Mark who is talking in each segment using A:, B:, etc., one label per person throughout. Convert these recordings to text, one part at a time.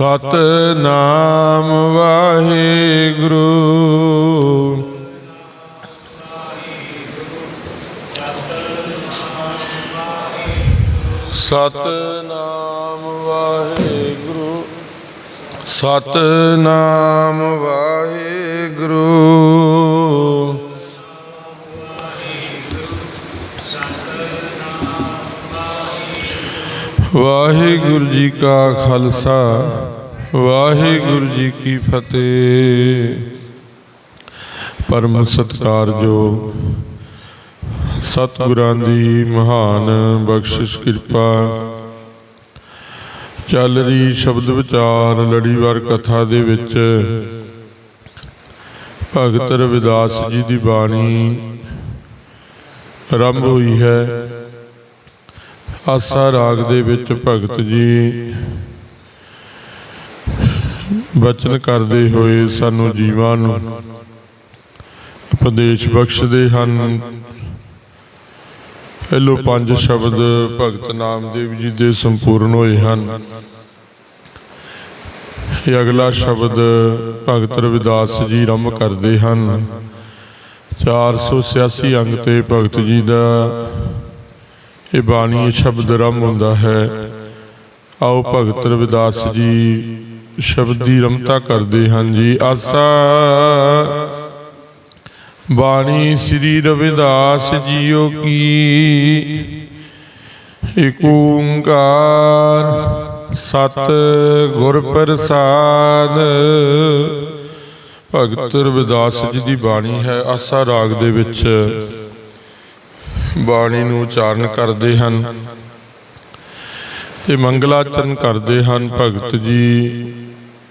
A: ਸਤਨਾਮ ਵਾਹਿਗੁਰੂ। ਸਤਨਾਮ ਵਾਹਿਗੁਰੂ। ਸਤਨਾਮ ਵਾਹਿਗੁਰੂ। ਵਾਹਿਗੁਰੂ ਜੀ ਕਾ ਖਾਲਸਾ। ਵਾਹਿਗੁਰੂ ਜੀ ਕੀ ਫਤਿਹ। ਪਰਮ ਸਤਿਕਾਰਯੋਗ ਸਤਿਗੁਰਾਂ ਦੀ ਮਹਾਨ ਬਖਸ਼ਿਸ਼ ਕਿਰਪਾ। ਚੱਲ ਰਹੀ ਸ਼ਬਦ ਵਿਚਾਰ ਲੜੀਵਾਰ ਕਥਾ ਦੇ ਵਿੱਚ ਭਗਤ ਰਵਿਦਾਸ ਜੀ ਦੀ ਬਾਣੀ ਆਰੰਭ ਹੋਈ ਹੈ। ਆਸਾ ਰਾਗ ਦੇ ਵਿੱਚ ਭਗਤ ਜੀ ਬਚਨ ਕਰਦੇ ਹੋਏ ਸਾਨੂੰ ਜੀਵਾਂ ਨੂੰ ਉਪਦੇਸ਼ ਬਖਸ਼ਦੇ ਹਨ। ਪਹਿਲੋ ਪੰਜ ਸ਼ਬਦ ਭਗਤ ਨਾਮਦੇਵ ਜੀ ਦੇ ਸੰਪੂਰਨ ਹੋਏ ਹਨ। ਇਹ ਅਗਲਾ ਸ਼ਬਦ ਭਗਤ ਰਵਿਦਾਸ ਜੀ ਰੰਭ ਕਰਦੇ ਹਨ। 486 ਅੰਗ ਤੇ ਭਗਤ ਜੀ ਦਾ ਇਹ ਬਾਣੀ ਸ਼ਬਦ ਰੰਭ ਹੁੰਦਾ ਹੈ। ਆਓ ਭਗਤ ਰਵਿਦਾਸ ਜੀ ਸ਼ਬਦ ਦੀ ਰਮਤਾ ਕਰਦੇ ਹਨ ਜੀ। ਆਸਾ। ਬਾਣੀ ਸ੍ਰੀ ਰਵਿਦਾਸ ਜੀਓ ਕੀ। ਏਕ ਓੰਕਾਰ ਸਤ ਗੁਰ ਪ੍ਰਸਾਦ। ਭਗਤ ਰਵਿਦਾਸ ਜੀ ਦੀ ਬਾਣੀ ਹੈ। ਆਸਾ ਰਾਗ ਦੇ ਵਿੱਚ ਬਾਣੀ ਨੂੰ ਉਚਾਰਨ ਕਰਦੇ ਹਨ। ਤੇ ਮੰਗਲਾਚਰਨ ਕਰਦੇ ਹਨ ਭਗਤ ਜੀ।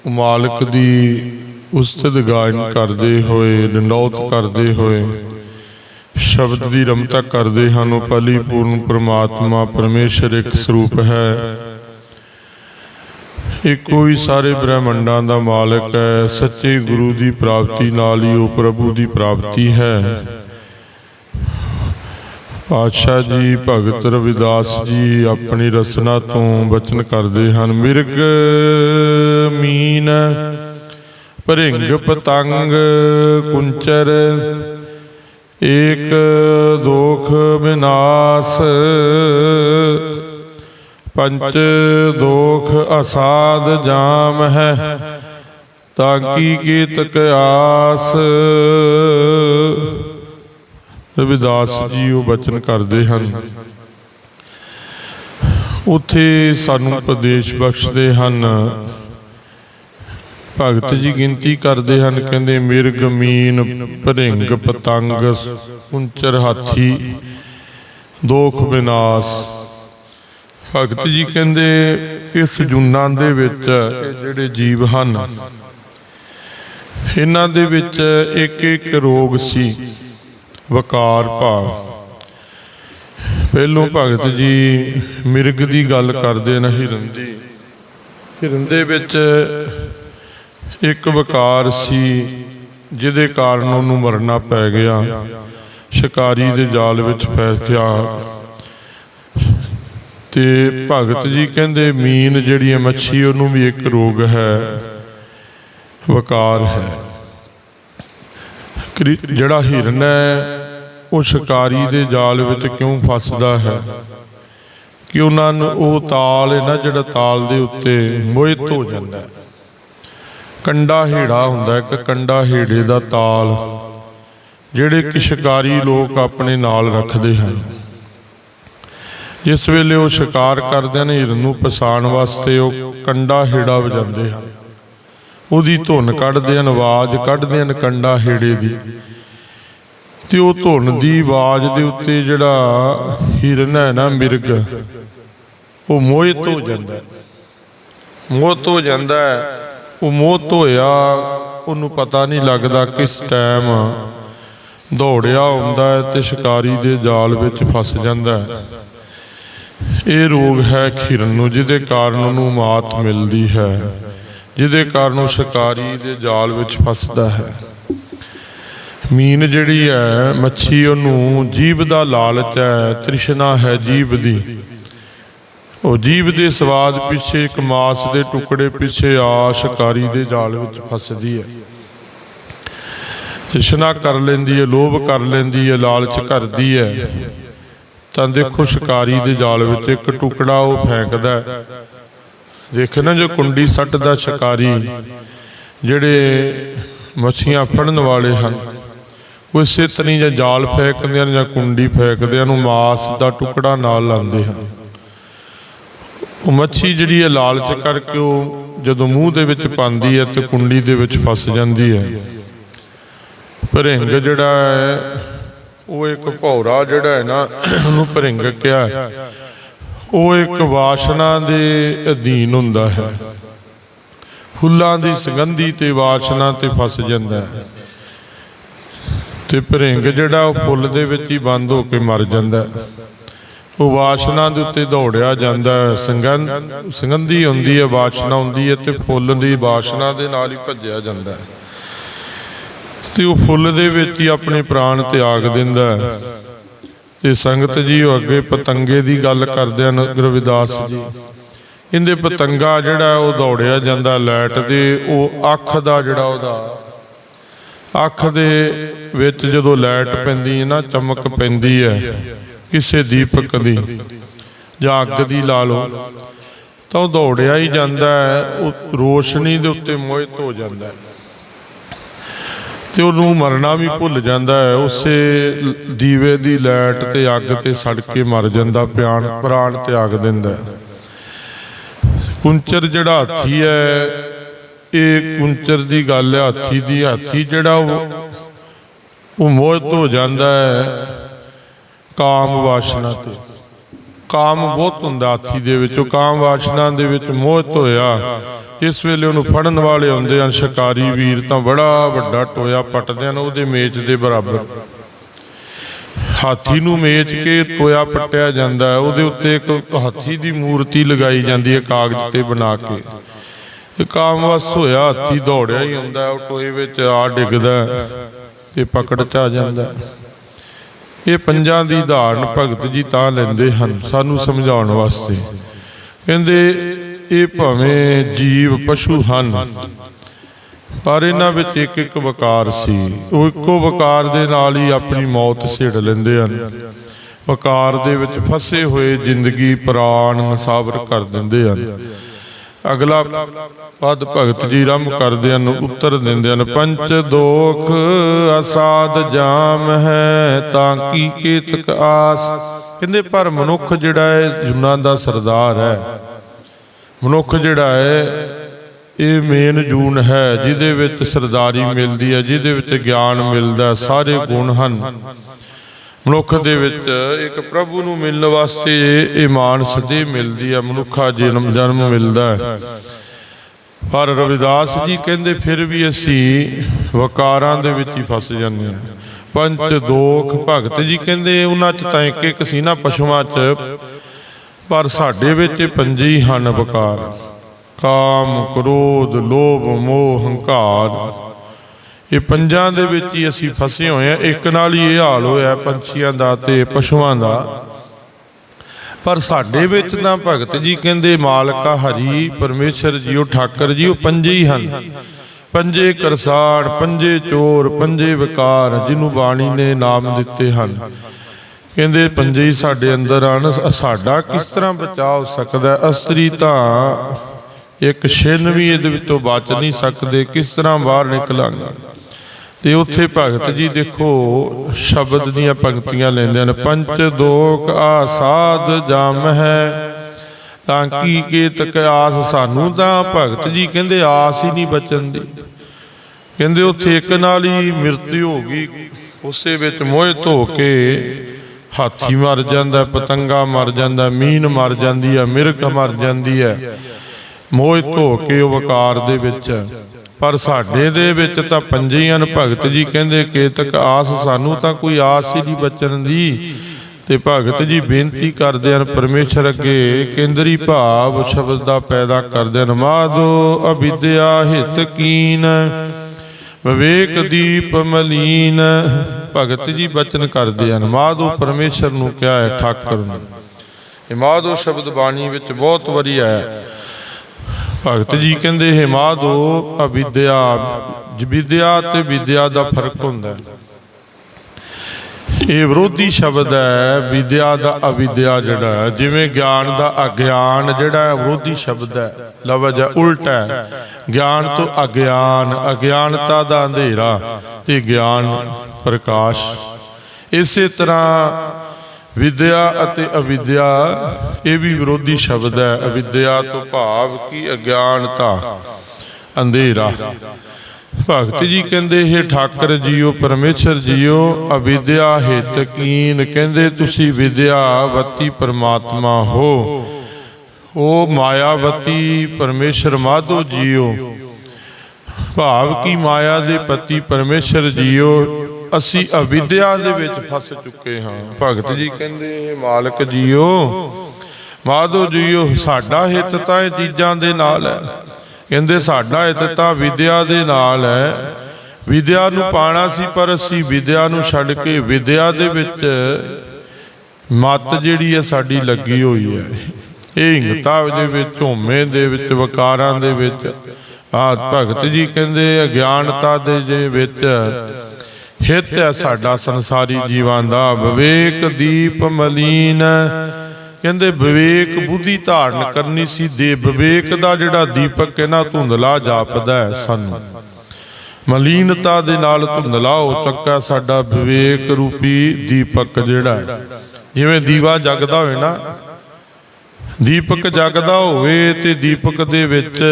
A: ਮਾਲਕ ਦੀ ਉਸਤਤ ਗਾਇਨ ਕਰਦੇ ਹੋਏ ਡੰਡੌਤ ਕਰਦੇ ਹੋਏ, ਸ਼ਬਦ ਦੀ ਰਮਤਾ ਕਰਦੇ ਹਨ, ਉਹ ਪਹਿਲੀ ਪੂਰਨ ਪ੍ਰਮਾਤਮਾ, ਪਰਮੇਸ਼ਰ ਇੱਕ ਸਰੂਪ ਹੈ। ਇੱਕੋ ਹੀ ਸਾਰੇ ਬ੍ਰਹਿਮੰਡਾਂ ਦਾ ਮਾਲਕ ਹੈ, ਸੱਚੇ ਗੁਰੂ ਦੀ ਪ੍ਰਾਪਤੀ ਨਾਲ ਹੀ ਉਹ ਪ੍ਰਭੂ ਦੀ ਪ੍ਰਾਪਤੀ ਹੈ। ਪਾਤਸ਼ਾਹ ਜੀ, ਭਗਤ ਰਵਿਦਾਸ ਜੀ ਆਪਣੀ ਰਸਨਾ ਤੋਂ ਬਚਨ ਕਰਦੇ ਹਨ। ਮਿਰਗ ਮੀਨ, ਭਰਿੰਗ ਪਤੰਗ ਕੁੰਚਰ, ਏਕ ਦੋਖ ਵਿਨਾਸ਼ ਪੰਚ ਦੋਖ ਅਸਾਦ ਜਾਮ ਹੈ, ਤਾਂ ਕੀ ਕੀਤਕ ਆਸ ਰਵਿਦਾਸ ਜੀ ਉਹ ਬਚਨ ਕਰਦੇ ਹਨ। ਉਥੇ ਸਾਨੂੰ ਉਪਦੇਸ਼ ਬਖਸ਼ਦੇ ਹਨ। ਭਗਤ ਜੀ ਗਿਣਤੀ ਕਰਦੇ ਹਨ, ਕਹਿੰਦੇ ਮਿਰਗ ਮੀਨ ਭਰਿੰਗ ਪਤੰਗ ਕੁੰਚਰ ਹਾਥੀ, ਦੋਖ ਵਿਨਾਸ਼ ਭਗਤ ਜੀ ਕਹਿੰਦੇ, ਇਸ ਜੁਨਾਂ ਦੇ ਵਿੱਚ ਜਿਹੜੇ ਜੀਵ ਹਨ, ਇਹਨਾਂ ਦੇ ਵਿੱਚ ਇੱਕ ਇੱਕ ਰੋਗ ਸੀ। ਵਕਾਰ ਭਾਵ। ਪਹਿਲੋਂ ਭਗਤ ਜੀ ਮਿਰਗ ਦੀ ਗੱਲ ਕਰਦੇ ਨੇ ਹਿਰਨ ਦੀ ਹਿਰਨ ਦੇ ਵਿੱਚ ਇੱਕ ਵਕਾਰ ਸੀ, ਜਿਹਦੇ ਕਾਰਨ ਉਹਨੂੰ ਮਰਨਾ ਪੈ ਗਿਆ। ਸ਼ਿਕਾਰੀ ਦੇ ਜਾਲ ਵਿੱਚ ਫਸ ਗਿਆ। ਤੇ ਭਗਤ ਜੀ ਕਹਿੰਦੇ, ਮੀਨ ਜਿਹੜੀ ਹੈ ਮੱਛੀ, ਉਹਨੂੰ ਵੀ ਇੱਕ ਰੋਗ ਹੈ। ਵਕਾਰ ਹੈ। ਜਿਹੜਾ ਹਿਰਨ ਹੈ ਉਹ ਸ਼ਿਕਾਰੀ ਦੇ ਜਾਲ ਵਿੱਚ ਕਿਉਂ ਫਸਦਾ ਹੈ? ਕਿ ਉਹਨਾਂ ਨੂੰ ਉਹ ਤਾਲ ਹੈ ਨਾ ਜਿਹੜਾ ਤਾਲ ਦੇ ਉੱਤੇ ਮੋਹਿਤ ਹੋ ਜਾਂਦਾ ਹੈ। ਕੰਡਾ ਹੀੜਾ ਹੁੰਦਾ ਇੱਕ ਕੰਡਾ ਹੀੜੇ ਦਾ ਤਾਲ, ਜਿਹੜੇ ਕਿ ਸ਼ਿਕਾਰੀ ਲੋਕ ਆਪਣੇ ਨਾਲ ਰੱਖਦੇ ਹਨ। ਜਿਸ ਵੇਲੇ ਉਹ ਸ਼ਿਕਾਰ ਕਰਦੇ ਨੇ ਹਿਰਨ ਨੂੰ ਪਛਾਣ ਵਾਸਤੇ ਉਹ ਕੰਡਾ ਹੀੜਾ ਵਜਾਉਂਦੇ ਹਨ। ਉਹਦੀ ਧੁਨ ਕੱਢਦੇ ਹਨ, ਆਵਾਜ਼ ਕੱਢਦੇ ਹਨ ਕੰਡਾ ਹੀੜੇ ਦੀ। ਤੇ ਉਹ ਧੁਨ ਦੀ ਆਵਾਜ਼ ਦੇ ਉੱਤੇ ਜਿਹੜਾ ਹਿਰਨ ਹੈ ਨਾ ਮਿਰਗ, ਉਹ ਮੋਹਿਤ ਹੋ ਜਾਂਦਾ ਹੈ। ਮੋਹਿਤ ਹੋ ਜਾਂਦਾ ਉਹ ਮੋਹਿਤ ਹੋਇਆ, ਉਹਨੂੰ ਪਤਾ ਨਹੀਂ ਲੱਗਦਾ ਕਿਸ ਟਾਈਮ ਦੌੜਿਆ ਹੁੰਦਾ ਹੈ ਤੇ ਸ਼ਿਕਾਰੀ ਦੇ ਜਾਲ ਵਿੱਚ ਫਸ ਜਾਂਦਾ ਹੈ। ਇਹ ਰੋਗ ਹੈ ਖਿਰਨ ਨੂੰ, ਜਿਹਦੇ ਕਾਰਨ ਉਹਨੂੰ ਮਾਤ ਮਿਲਦੀ ਹੈ, ਜਿਹਦੇ ਕਾਰਨ ਉਹ ਸ਼ਿਕਾਰੀ ਦੇ ਜਾਲ ਵਿੱਚ ਫਸਦਾ ਹੈ। ਮੀਨ ਜਿਹੜੀ ਹੈ, ਮੱਛੀ ਉਹਨੂੰ ਜੀਵ ਦਾ ਲਾਲਚ ਹੈ, ਤ੍ਰਿਸ਼ਨਾ ਹੈ ਜੀਵ ਦੀ। ਉਹ ਜੀਵ ਦੇ ਸਵਾਦ ਪਿੱਛੇ, ਇੱਕ ਮਾਸ ਦੇ ਟੁਕੜੇ ਪਿੱਛੇ ਆ ਸ਼ਿਕਾਰੀ ਦੇ ਜਾਲ ਵਿੱਚ ਫਸਦੀ ਹੈ। ਤ੍ਰਿਸ਼ਨਾ ਕਰ ਲੈਂਦੀ ਹੈ, ਲੋਭ ਕਰ ਲੈਂਦੀ ਹੈ, ਲਾਲਚ ਕਰਦੀ ਹੈ। ਤਾਂ ਦੇਖੋ ਸ਼ਿਕਾਰੀ ਦੇ ਜਾਲ ਵਿੱਚ ਇੱਕ ਟੁਕੜਾ ਉਹ ਫੈਂਕਦਾ ਦੇਖਣਾ ਜੋ ਕੁੰਡੀ ਸੱਟਦਾ ਸ਼ਿਕਾਰੀ, ਜਿਹੜੇ ਮੱਛੀਆਂ ਫੜਨ ਵਾਲੇ ਹਨ। ਉਹ ਇਸੇ ਤਰ੍ਹਾਂ ਜਾਂ ਜਾਲ ਫੇਕਦੇ ਹਨ ਜਾਂ ਕੁੰਡੀ ਫੇਕਦੇ ਹਨ ਉਹ ਮਾਸ ਦਾ ਟੁਕੜਾ ਨਾਲ ਲਾਉਂਦੇ ਹਨ। ਉਹ ਮੱਛੀ ਜਿਹੜੀ ਹੈ ਲਾਲਚ ਕਰਕੇ ਉਹ ਜਦੋਂ ਮੂੰਹ ਦੇ ਵਿੱਚ ਪਾਉਂਦੀ ਹੈ ਤੇ ਕੁੰਡੀ ਦੇ ਵਿੱਚ ਫਸ ਜਾਂਦੀ ਹੈ। ਭਰਿੰਗ ਜਿਹੜਾ ਹੈ, ਉਹ ਇੱਕ ਭੌਰਾ ਜਿਹੜਾ ਹੈ ਨਾ, ਉਹਨੂੰ ਭਰਿੰਗ ਕਿਹਾ ਹੈ। ਉਹ ਇੱਕ ਵਾਸ਼ਨਾ ਦੇ ਅਧੀਨ ਹੁੰਦਾ ਹੈ। ਫੁੱਲਾਂ ਦੀ ਸੁਗੰਧੀ ਤੇ ਵਾਸ਼ਨਾ ਤੇ ਫਸ ਜਾਂਦਾ ਹੈ। ਤੇ ਭਰਿੰਗ ਜਿਹੜਾ ਉਹ ਫੁੱਲ ਦੇ ਵਿੱਚ ਹੀ ਬੰਦ ਹੋ ਕੇ ਮਰ ਜਾਂਦਾ ਉਹ ਵਾਸ਼ਨਾ ਦੇ ਉੱਤੇ ਦੌੜਿਆ ਜਾਂਦਾ ਹੈ। ਸੰਗੰਧ, ਸੁਗੰਧੀ ਹੁੰਦੀ ਹੈ, ਵਾਸ਼ਨਾ ਹੁੰਦੀ ਹੈ ਤੇ ਫੁੱਲ ਦੀ ਵਾਸ਼ਨਾ ਦੇ ਨਾਲ ਹੀ ਭੱਜਿਆ ਜਾਂਦਾ ਹੈ। ਤੇ ਉਹ ਫੁੱਲ ਦੇ ਵਿੱਚ ਹੀ ਆਪਣੇ ਪ੍ਰਾਣ ਤਿਆਗ ਦਿੰਦਾ ਤੇ ਸੰਗਤ ਜੀ ਉਹ ਅੱਗੇ ਪਤੰਗੇ ਦੀ ਗੱਲ ਕਰਦੇ ਹਨ, ਗੁਰਵਿਦਾਸ ਜੀ। ਇਹਦੇ ਪਤੰਗਾ ਜਿਹੜਾ ਉਹ ਦੌੜਿਆ ਜਾਂਦਾ, ਲਾਈਟ ਦੇ, ਉਹ ਅੱਖ ਦਾ ਜਿਹੜਾ ਉਹਦਾ ਅੱਖ ਦੇ ਵਿੱਚ ਜਦੋਂ ਲਾਈਟ ਪੈਂਦੀ ਹੈ ਨਾ, ਚਮਕ ਪੈਂਦੀ ਹੈ ਕਿਸੇ ਦੀਪਕ ਦੀ ਜਾਂ ਅੱਗ ਦੀ ਲਾ ਲਓ, ਤਾਂ ਉਹ ਦੌੜਿਆ ਹੀ ਜਾਂਦਾ ਹੈ, ਉਹ ਰੋਸ਼ਨੀ ਦੇ ਉੱਤੇ ਮੋਹਿਤ ਹੋ ਜਾਂਦਾ ਹੈ। ਤੇ ਉਹਨੂੰ ਮਰਨਾ ਵੀ ਭੁੱਲ ਜਾਂਦਾ ਹੈ, ਉਸੇ ਦੀਵੇ ਦੀ ਲਾਈਟ ਤੇ ਅੱਗ ਤੇ ਸੜ ਕੇ ਮਰ ਜਾਂਦਾ ਪਿਆਨ ਪ੍ਰਾਣ ਤਿਆਗ ਦਿੰਦਾ ਹੈ। ਕੁੰਚਰ ਜਿਹੜਾ ਹਾਥੀ ਹੈ ਇਹ ਕੁੰਚਰ ਦੀ ਗੱਲ ਹੈ, ਹਾਥੀ ਦੀ, ਹਾਥੀ ਜਿਹੜਾ ਉਹ ਮੋਹਿਤ ਹੋ ਜਾਂਦਾ ਹੈ ਕਾਮ ਵਾਸ਼ਨਾ ਤੇ। ਕਾਮ ਬਹੁਤ ਹੁੰਦਾ ਹਾਥੀ ਦੇ ਵਿੱਚ, ਉਹ ਕਾਮ ਵਾਸ਼ਨਾ ਦੇ ਵਿੱਚ ਮੋਹਿਤ ਹੋਇਆ। ਇਸ ਵੇਲੇ ਉਹਨੂੰ ਫੜਨ ਵਾਲੇ ਹੁੰਦੇ ਹਨ, ਸ਼ਿਕਾਰੀ ਵੀਰ ਤਾਂ ਬੜਾ ਵੱਡਾ ਟੋਇਆ ਪੱਟਦੇ ਹਨ, ਉਹਦੇ ਮੇਚ ਦੇ ਬਰਾਬਰ। ਹਾਥੀ ਨੂੰ ਮੇਚ ਕੇ ਟੋਇਆ ਪੱਟਿਆ ਜਾਂਦਾ ਹੈ, ਉਹਦੇ ਉੱਤੇ ਇੱਕ ਹਾਥੀ ਦੀ ਮੂਰਤੀ ਲਗਾਈ ਜਾਂਦੀ ਹੈ ਕਾਗਜ਼ ਤੇ ਬਣਾ ਕੇ। ਤੇ ਕਾਮਵਸ ਹੋਇਆ, ਹਾਥੀ ਦੌੜਿਆ ਹੀ ਹੁੰਦਾ, ਉਹ ਟੋਏ ਵਿੱਚ ਆ ਡਿੱਗਦਾ ਤੇ ਪਕੜ ਚ ਆ ਜਾਂਦਾ ਇਹ ਪੰਜਾਂ ਦੀ ਧਾਰਨ ਭਗਤ ਜੀ ਤਾਂ ਲੈਂਦੇ ਹਨ, ਸਾਨੂੰ ਸਮਝਾਉਣ ਵਾਸਤੇ। ਕਹਿੰਦੇ, ਇਹ ਭਾਵੇਂ ਜੀਵ ਪਸ਼ੂ ਹਨ, ਪਰ ਇਹਨਾਂ ਵਿੱਚ ਇੱਕ ਇੱਕ ਵਕਾਰ ਸੀ। ਉਹ ਇੱਕੋ ਵਕਾਰ ਦੇ ਨਾਲ ਹੀ ਆਪਣੀ ਮੌਤ ਛੇੜ ਲੈਂਦੇ ਹਨ। ਵਕਾਰ ਦੇ ਵਿੱਚ ਫਸੇ ਹੋਏ ਜ਼ਿੰਦਗੀ ਪ੍ਰਾਣ ਨਸਾਵਰ ਕਰ ਦਿੰਦੇ ਹਨ। ਅਗਲਾ ਪਦ ਭਗਤ ਜੀ ਰੰਭ ਕਰਦੇ ਹਨ, ਉੱਤਰ ਦਿੰਦੇ ਹਨ, ਪੰਚ ਦੋਖ ਅਸਾਦ ਜਾਮ ਹੈ, ਤਾਂ ਕੀ ਕੇਤਕ ਆਸ? ਕਹਿੰਦੇ ਪਰ ਮਨੁੱਖ ਜਿਹੜਾ ਹੈ, ਜੁਨਾ ਦਾ ਸਰਦਾਰ ਹੈ। ਮਨੁੱਖ ਜਿਹੜਾ ਹੈ, ਇਹ ਮੇਨ ਜੂਨ ਹੈ, ਜਿਹਦੇ ਵਿੱਚ ਸਰਦਾਰੀ ਮਿਲਦੀ ਹੈ, ਜਿਹਦੇ ਵਿੱਚ ਗਿਆਨ ਮਿਲਦਾ ਸਾਰੇ ਗੁਣ ਹਨ। ਮਨੁੱਖ ਦੇ ਵਿੱਚ ਇੱਕ ਪ੍ਰਭੂ ਨੂੰ ਮਿਲਣ ਵਾਸਤੇ ਇਹ ਮਾਨ ਸਦੇ ਮਿਲਦੀ ਹੈ ਮਨੁੱਖਾ ਜਨਮ ਜਨਮ ਮਿਲਦਾ ਹੈ। ਪਰ ਰਵਿਦਾਸ ਜੀ ਕਹਿੰਦੇ ਫਿਰ ਵੀ ਅਸੀਂ ਵਕਾਰਾਂ ਦੇ ਵਿੱਚ ਹੀ ਫਸ ਜਾਂਦੇ ਹਾਂ। ਪੰਚ ਦੋਖ ਭਗਤ ਜੀ ਕਹਿੰਦੇ ਉਹਨਾਂ ਚ ਤਾਂ ਇੱਕ ਇੱਕ ਸੀ ਨਾ ਪਸ਼ੂਆਂ ਚ, ਪਰ ਸਾਡੇ ਵਿੱਚ ਇਹ ਹੀ ਹਨ ਵਕਾਰ। ਕਾਮ, ਕ੍ਰੋਧ, ਲੋਭ, ਮੋਹ, ਹੰਕਾਰ। ਇਹ ਪੰਜਾਂ ਦੇ ਵਿੱਚ ਹੀ ਅਸੀਂ ਫਸੇ ਹੋਏ ਆ ਇੱਕ ਨਾਲ ਹੀ ਇਹ ਹਾਲ ਹੋਇਆ ਪੰਛੀਆਂ ਦਾ ਤੇ ਪਸ਼ੂਆਂ ਦਾ। ਪਰ ਸਾਡੇ ਵਿੱਚ ਤਾਂ ਭਗਤ ਜੀ ਕਹਿੰਦੇ, ਮਾਲਕਾ ਹਰੀ, ਪਰਮੇਸ਼ਰ ਜੀ ਉਹ ਠਾਕਰ ਜੀ ਉਹ ਪੰਜੇ ਹੀ ਹਨ। ਪੰਜੇ ਕਰਸਾਨ ਪੰਜੇ ਚੋਰ, ਪੰਜੇ ਵਿਕਾਰ, ਜਿਹਨੂੰ ਬਾਣੀ ਨੇ ਨਾਮ ਦਿੱਤੇ ਹਨ। ਕਹਿੰਦੇ, ਪੰਜੇ ਹੀ ਸਾਡੇ ਅੰਦਰ ਹਨ। ਸਾਡਾ ਕਿਸ ਤਰ੍ਹਾਂ ਬਚਾਅ ਹੋ ਸਕਦਾ? ਅਸਤਰੀ ਤਾਂ ਇੱਕ ਛਿਨ ਵੀ ਇਹਦੇ ਵਿੱਚੋਂ ਬਚ ਨਹੀਂ ਸਕਦੇ, ਕਿਸ ਤਰ੍ਹਾਂ ਬਾਹਰ ਨਿਕਲਾਂਗੇ। ਤੇ ਉੱਥੇ ਭਗਤ ਜੀ ਦੇਖੋ, ਸ਼ਬਦ ਦੀਆਂ ਪੰਕਤੀਆਂ ਲੈਂਦੇ ਹਨ, ਪੰਚ ਦੋਖ ਆਸਾਦ ਜਮ ਹੈ ਤਾਂ ਕੀ ਕੇਤਕ ਆਸ ਸਾਨੂੰ ਤਾਂ ਭਗਤ ਜੀ ਕਹਿੰਦੇ ਆਸ ਹੀ ਨਹੀਂ ਬਚਣ ਦੀ। ਕਹਿੰਦੇ ਉੱਥੇ ਇੱਕ ਨਾਲ ਹੀ ਮ੍ਰਿਤੂ ਹੋ ਗਈ, ਉਸੇ ਵਿੱਚ ਮੋਹਿਤ ਹੋ ਕੇ ਹਾਥੀ ਮਰ ਜਾਂਦਾ, ਪਤੰਗਾ ਮਰ ਜਾਂਦਾ, ਮੀਨ ਮਰ ਜਾਂਦੀ ਹੈ, ਮਿਰਗ ਮਰ ਜਾਂਦੀ ਹੈ। ਮੋਹ ਧੋ ਕੇ ਉਹ ਵਕਾਰ ਦੇ ਵਿੱਚ। ਪਰ ਸਾਡੇ ਦੇ ਵਿੱਚ ਤਾਂ ਪੰਜੇ ਹੀ ਹਨ ਭਗਤ ਜੀ ਕਹਿੰਦੇ, ਕੇਤਕ ਆਸ ਸਾਨੂੰ ਤਾਂ ਕੋਈ ਆਸ ਹੀ ਨਹੀਂ ਬਚਣ ਦੀ। ਤੇ ਭਗਤ ਜੀ ਬੇਨਤੀ ਕਰਦੇ ਹਨ, ਪਰਮੇਸ਼ਰ ਅੱਗੇ ਕੇਂਦਰੀ ਭਾਵ ਸ਼ਬਦ ਦਾ ਪੈਦਾ ਕਰਦੇ ਹਨ, ਮਾਧੋ ਅਵਿਦਿਆ ਹਿਤ ਕੀਨ, ਵਿਵੇਕ ਦੀਪ ਮਲੀਨ। ਭਗਤ ਜੀ ਬਚਨ ਕਰਦੇ ਹਨ, ਮਾਧੋ ਪਰਮੇਸ਼ਰ ਨੂੰ ਕਿਹਾ ਹੈ ਠਾਕਰ ਨੂੰ। ਇਹ ਮਾਧੋ ਸ਼ਬਦ ਬਾਣੀ ਵਿੱਚ ਬਹੁਤ ਵਾਰੀ ਆਇਆ ਭਗਤ ਜੀ ਕਹਿੰਦੇ ਹਿਮਾਦੋ ਅਵਿਦਿਆ ਵਿਦਿਆ ਤੇ ਵਿਦਿਆ ਦਾ ਫ਼ਰਕ ਹੁੰਦਾ ਇਹ ਵਿਰੋਧੀ ਸ਼ਬਦ ਹੈ, ਵਿਦਿਆ ਦਾ ਅਵਿਦਿਆ ਜਿਹੜਾ ਹੈ, ਜਿਵੇਂ ਗਿਆਨ ਦਾ ਅਗਿਆਨ ਜਿਹੜਾ ਹੈ, ਵਿਰੋਧੀ ਸ਼ਬਦ ਹੈ। ਲਫ਼ਜ਼ ਹੈ, ਉਲਟਾ ਹੈ। ਗਿਆਨ ਤੋਂ ਅਗਿਆਨ, ਅਗਿਆਨਤਾ ਦਾ ਅੰਧੇਰਾ ਤੇ ਗਿਆਨ ਪ੍ਰਕਾਸ਼। ਇਸੇ ਤਰ੍ਹਾਂ ਵਿਦਿਆ ਅਤੇ ਅਵਿਦਿਆ, ਇਹ ਵੀ ਵਿਰੋਧੀ ਸ਼ਬਦ ਹੈ। ਅਵਿਦਿਆ ਤੋਂ ਭਾਵ ਕੀ ਅਗਿਆਨਤਾ? ਅੰਧੇਰਾ। ਭਗਤ ਜੀ ਕਹਿੰਦੇ ਇਹ ਠਾਕਰ ਜੀਓ, ਪਰਮੇਸ਼ਰ ਜੀਓ, ਅਵਿਦਿਆ ਹਿਤ ਤਕੀਨ ਕਹਿੰਦੇ, ਤੁਸੀਂ ਵਿਦਿਆਵਤੀ ਪਰਮਾਤਮਾ ਹੋ। ਉਹ ਮਾਇਆਵਤੀ ਪਰਮੇਸ਼ਰ ਮਾਧੋ ਜੀਓ। ਭਾਵ ਕੀ ਮਾਇਆ ਦੇ ਪਤੀ ਪਰਮੇਸ਼ਰ ਜੀਓ? ਅਸੀਂ ਅਵਿਦਿਆ ਦੇ ਵਿੱਚ ਫਸ ਚੁੱਕੇ ਹਾਂ। ਭਗਤ ਜੀ ਕਹਿੰਦੇ ਇਹ ਮਾਲਕ ਜੀਓ, ਮਾਧੋ ਜੀਓ, ਸਾਡਾ ਹਿੱਤ ਤਾਂ ਇਹ ਚੀਜ਼ਾਂ ਦੇ ਨਾਲ ਹੈ। ਕਹਿੰਦੇ, ਸਾਡਾ ਹਿੱਤ ਤਾਂ ਵਿਦਿਆ ਦੇ ਨਾਲ ਹੈ। ਵਿਦਿਆ ਨੂੰ ਪਾਣਾ ਸੀ, ਪਰ ਅਸੀਂ ਵਿਦਿਆ ਨੂੰ ਛੱਡ ਕੇ ਵਿਦਿਆ ਦੇ ਵਿੱਚ ਮਤ ਜਿਹੜੀ ਹੈ, ਸਾਡੀ ਲੱਗੀ ਹੋਈ ਹੈ। ਇਹ ਹਿੰਗਤਾ ਦੇ ਵਿੱਚ, ਝੋਮੇ ਦੇ ਵਿੱਚ, ਵਕਾਰਾਂ ਦੇ ਵਿੱਚ। ਆ ਭਗਤ ਜੀ ਕਹਿੰਦੇ, ਅਗਿਆਨਤਾ ਦੇ ਜੇ ਵਿੱਚ ਹਿੱਤ ਹੈ ਸਾਡਾ ਸੰਸਾਰੀ ਜੀਵਾਂ ਦਾ। ਵਿਵੇਕ ਦੀਪ ਮਲੀਨ। ਕਹਿੰਦੇ ਵਿਵੇਕ ਬੁੱਧੀ ਧਾਰਨ ਕਰਨੀ ਸੀ ਦੇ। ਵਿਵੇਕ ਦਾ ਜਿਹੜਾ ਦੀਪਕ ਹੈ ਧੁੰਦਲਾ ਜਾਪਦਾ ਹੈ ਸਾਨੂੰ। ਮਲੀਨਤਾ ਦੇ ਨਾਲ ਧੁੰਦਲਾ ਹੋ ਚੱਕਾ ਸਾਡਾ ਵਿਵੇਕ ਰੂਪੀ ਦੀਪਕ ਜਿਹੜਾ ਹੈ। ਜਿਵੇਂ ਦੀਵਾ ਜਗਦਾ ਹੋਵੇ ਨਾ, ਦੀਪਕ ਜਗਦਾ ਹੋਵੇ ਤੇ ਦੀਪਕ ਦੇ ਵਿੱਚ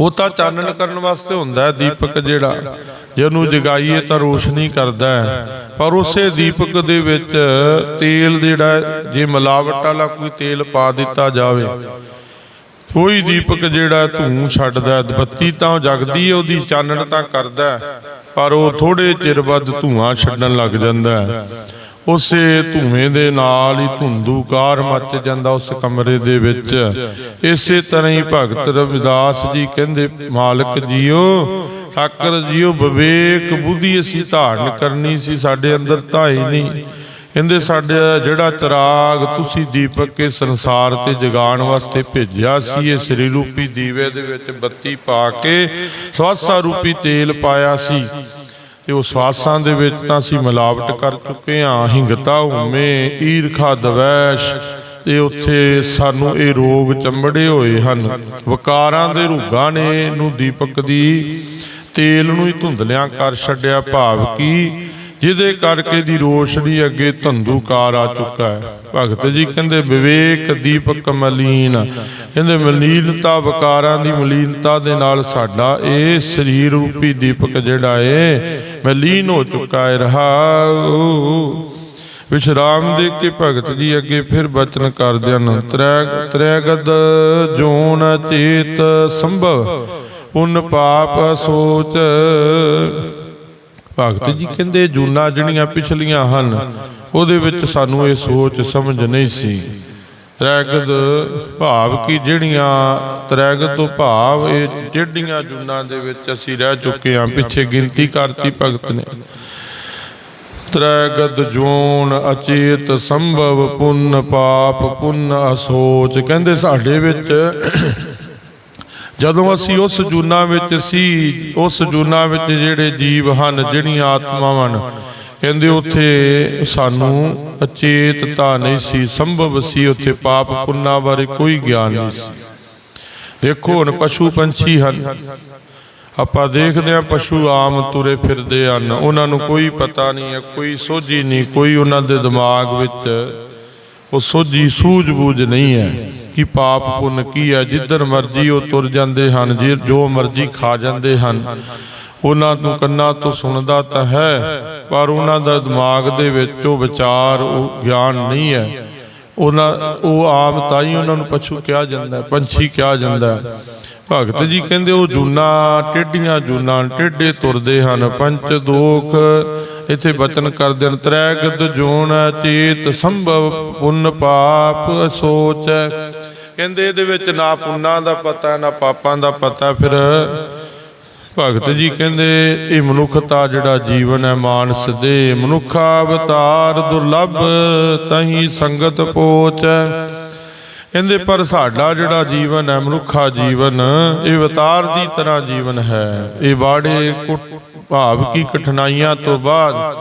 A: ਉਹ ਤਾਂ ਚਾਨਣ ਕਰਨ ਵਾਸਤੇ ਹੁੰਦਾ ਹੈ ਦੀਪਕ ਜਿਹੜਾ। ਜੇ ਉਹਨੂੰ ਜਗਾਈਏ ਤਾਂ ਰੋਸ਼ਨੀ ਕਰਦਾ ਹੈ। ਪਰ ਉਸੇ ਦੀਪਕ ਦੇ ਵਿੱਚ ਤੇਲ ਜਿਹੜਾ ਜੇ ਮਿਲਾਵਟ ਵਾਲਾ ਕੋਈ ਤੇਲ ਪਾ ਦਿੱਤਾ ਜਾਵੇ ਕੋਈ ਦੀਪਕ ਜਿਹੜਾ ਧੂੰ ਛੱਡਦਾ ਬੱਤੀ ਤਾਂ ਜਗਦੀ ਹੈ, ਉਹਦੀ ਚਾਨਣ ਤਾਂ ਕਰਦਾ ਪਰ ਉਹ ਥੋੜੇ ਚਿਰ ਬਾਅਦ ਧੂਆਂ ਛੱਡਣ ਲੱਗ ਜਾਂਦਾ ਉਸੇ ਧੂਏ ਦੇ ਨਾਲ ਹੀ ਧੁੰਦੂਕਾਰ ਮੱਚ ਜਾਂਦਾ ਉਸ ਕਮਰੇ ਦੇ ਵਿੱਚ। ਇਸੇ ਤਰ੍ਹਾਂ ਹੀ ਭਗਤ ਰਵਿਦਾਸ ਜੀ ਕਹਿੰਦੇ, ਮਾਲਕ ਜੀਓ ਠਾਕਰ ਜੀਓ ਵਿਵੇਕ ਬੁੱਧੀ ਅਸੀਂ ਧਾਰਨ ਕਰਨੀ ਸੀ, ਸਾਡੇ ਅੰਦਰ ਤਾਂ ਹੀ ਨਹੀਂ। ਕਹਿੰਦੇ ਸਾਡੇ ਜਿਹੜਾ ਚਿਰਾਗ ਤੁਸੀਂ ਦੀਪਕ ਕੇ ਸੰਸਾਰ ਤੇ ਜਗਾਉਣ ਵਾਸਤੇ ਭੇਜਿਆ ਸੀ, ਇਹ ਸ੍ਰੀ ਰੂਪੀ ਦੀਵੇ ਦੇ ਵਿੱਚ ਬੱਤੀ ਪਾ ਕੇ ਸਵਾਸਾ ਰੂਪੀ ਤੇਲ ਪਾਇਆ ਸੀ। ਤੇ ਉਹ ਸਵਾਸਾਂ ਦੇ ਵਿੱਚ ਤਾਂ ਅਸੀਂ ਮਿਲਾਵਟ ਕਰ ਚੁੱਕੇ ਹਾਂ, ਹਿੰਗਤਾ ਹਉਮੈ ਈਰਖਾ ਦਵੈਸ਼, ਤੇ ਉੱਥੇ ਸਾਨੂੰ ਇਹ ਰੋਗ ਚੰਬੜੇ ਹੋਏ ਹਨ। ਵਕਾਰਾਂ ਦੇ ਰੂਗਾਂ ਨੇ ਨੂੰ ਦੀਪਕ ਦੀ ਤੇਲ ਨੂੰ ਹੀ ਧੁੰਦਲਿਆਂ ਕਰ ਛੱਡਿਆ ਭਾਵ ਕੀ? ਜਿਹਦੇ ਕਰਕੇ ਦੀ ਰੋਸ਼ਨੀ ਅੱਗੇ ਧੰਦੂਕਾਰ ਆ ਚੁੱਕਾ ਹੈ। ਭਗਤ ਜੀ ਕਹਿੰਦੇ, ਵਿਵੇਕ ਦੀਪਕ ਮਲੀਨ। ਕਹਿੰਦੇ, ਮਲੀਨਤਾ ਵਕਾਰਾਂ ਦੀ ਮਲੀਨਤਾ ਦੇ ਨਾਲ ਸਾਡਾ ਇਹ ਸਰੀਰ ਰੂਪੀ ਦੀਪਕ ਜਿਹੜਾ ਏ, ਮਲੀਨ ਹੋ ਚੁੱਕਾ ਹੈ ਰਹਾਉ ਵਿਸ਼ਰਾਮ ਦੇ ਕੇ ਭਗਤ ਜੀ ਅੱਗੇ ਫਿਰ ਬਚਨ ਕਰਦੇ ਹਨ। ਤ੍ਰੈ ਤ੍ਰੈਗਦ ਜੋਨ ਚੇਤ ਸੰਭਵ। ਪੁੰਨ ਪਾਪ ਸੋਚ। ਭਗਤ ਜੀ ਕਹਿੰਦੇ ਜੂਨਾ ਜਿਹੜੀਆਂ ਪਿਛਲੀਆਂ ਹਨ, ਉਹਦੇ ਵਿੱਚ ਸਾਨੂੰ ਇਹ ਸੋਚ ਸਮਝ ਨਹੀਂ ਸੀ। ਤ੍ਰੈਗਦ ਭਾਵ ਕੀ ਜਿਹੜੀਆਂ, ਤ੍ਰੈਗਦ ਤੋਂ ਭਾਵ ਇਹ ਜਿਹੜੀਆਂ ਜੂਨਾਂ ਦੇ ਵਿੱਚ ਅਸੀਂ ਰਹਿ ਚੁੱਕੇ ਹਾਂ, ਪਿੱਛੇ ਗਿਣਤੀ ਕਰਤੀ ਭਗਤ ਨੇ। ਤ੍ਰੈਗਦ ਜੋਨ ਅਚੇਤ ਸੰਭਵ ਪੁੰਨ ਪਾਪ ਪੁੰਨ ਅਸੋਚ। ਕਹਿੰਦੇ ਸਾਡੇ ਵਿੱਚ ਜਦੋਂ ਅਸੀਂ ਉਸ ਜੂਨਾ ਵਿੱਚ ਸੀ, ਉਸ ਜੂਨਾ ਵਿੱਚ ਜਿਹੜੇ ਜੀਵ ਹਨ, ਜਿਹੜੀਆਂ ਆਤਮਾਵਾਂ ਹਨ, ਕਹਿੰਦੇ ਉੱਥੇ ਸਾਨੂੰ ਅਚੇਤਤਾ ਨਹੀਂ ਸੀ, ਸੰਭਵ ਸੀ, ਉੱਥੇ ਪਾਪ ਪੁੰਨਾ ਬਾਰੇ ਕੋਈ ਗਿਆਨ ਨਹੀਂ ਸੀ। ਦੇਖੋ ਹੁਣ ਪਸ਼ੂ ਪੰਛੀ ਹਨ। ਆਪਾਂ ਦੇਖਦੇ ਹਾਂ ਪਸ਼ੂ ਆਮ ਤੁਰੇ ਫਿਰਦੇ ਹਨ। ਉਹਨਾਂ ਨੂੰ ਕੋਈ ਪਤਾ ਨਹੀਂ ਹੈ, ਕੋਈ ਸੋਝੀ ਨਹੀਂ, ਕੋਈ ਉਹਨਾਂ ਦੇ ਦਿਮਾਗ ਵਿੱਚ ਉਹ ਸੋਝੀ ਸੂਝ-ਬੂਝ ਨਹੀਂ ਹੈ। ਕਿ ਪਾਪ ਪੁੰਨ ਕੀ ਹੈ ਜਿੱਧਰ ਮਰਜ਼ੀ ਉਹ ਤੁਰ ਜਾਂਦੇ ਹਨ, ਜੇ ਜੋ ਮਰਜ਼ੀ ਖਾ ਜਾਂਦੇ ਹਨ। ਉਹਨਾਂ ਨੂੰ ਕੰਨਾਂ ਤੋਂ ਸੁਣਦਾ ਤਾਂ ਹੈ, ਪਰ ਉਹਨਾਂ ਦਾ ਦਿਮਾਗ ਦੇ ਵਿੱਚ ਉਹ ਵਿਚਾਰ, ਉਹ ਗਿਆਨ ਨਹੀਂ ਹੈ। ਉਹਨਾਂ, ਉਹ ਆਮ ਤਾਂ ਹੀ ਉਹਨਾਂ ਨੂੰ ਪਸ਼ੂ ਕਿਹਾ ਜਾਂਦਾ ਪੰਛੀ ਕਿਹਾ ਜਾਂਦਾ ਭਗਤ ਜੀ ਕਹਿੰਦੇ ਉਹ ਜੂਨਾ ਟੇਡੀਆਂ ਜੂਨਾ ਟੇਡੇ ਤੁਰਦੇ ਹਨ, ਪੰਚ ਦੋਖ ਇੱਥੇ ਬਚਨ ਕਰਦੇ ਹਨ ਤ੍ਰੈਗਤ ਜੋਨ ਚੇਤ ਸੰਭਵ ਪੁੰਨ ਪਾਪ ਸੋਚ ਕਹਿੰਦੇ ਇਹਦੇ ਵਿੱਚ ਨਾ ਪੁੰਨਾਂ ਦਾ ਪਤਾ, ਨਾ ਪਾਪਾਂ ਦਾ ਪਤਾ। ਫਿਰ ਭਗਤ ਜੀ ਕਹਿੰਦੇ, ਇਹ ਮਨੁੱਖਤਾ ਜਿਹੜਾ ਜੀਵਨ ਹੈ, ਮਾਨਸ ਦੇ ਮਨੁੱਖਾ ਅਵਤਾਰ ਦੁਰਲਭ ਤਹੀਂ ਸੰਗਤ ਪੋਚ। ਕਹਿੰਦੇ, ਪਰ ਸਾਡਾ ਜਿਹੜਾ ਜੀਵਨ ਹੈ, ਮਨੁੱਖਾ ਜੀਵਨ, ਇਹ ਅਵਤਾਰ ਦੀ ਤਰ੍ਹਾਂ ਜੀਵਨ ਹੈ। ਇਹ ਬਾੜੇ ਕੁ- ਭਾਵ ਕੀ ਕਠਿਨਾਈਆਂ ਤੋਂ ਬਾਅਦ